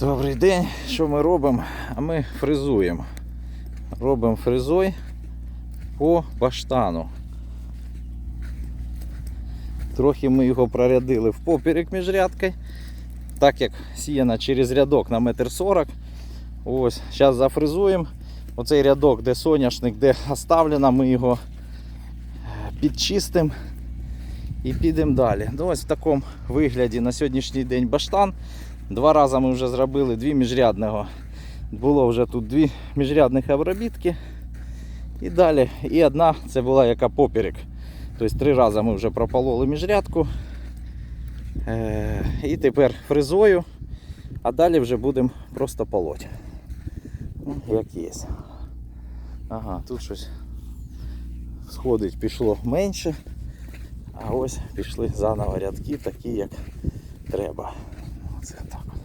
Добрий день, що ми робимо? А ми фрезуємо. Робимо фрезой по баштану. Трохи ми його прорядили в поперек між рядкою, так як сіяна через рядок на метр сорок. Ось, зараз зафрезуємо. Оцей рядок, де соняшник, де оставлено, ми його е, підчистимо і підемо далі. Ну, ось в такому вигляді на сьогоднішній день баштан. Два рази ми вже зробили дві міжрядного. Було вже тут дві міжрядних обробітки. І далі. І одна це була яка поперек. Тобто три рази ми вже пропололи міжрядку. Е, і тепер фрезою. А далі вже будемо просто полоть. Ну, Як є. Ага, тут щось сходить пішло менше. А ось пішли заново рядки такі, як треба. 姿が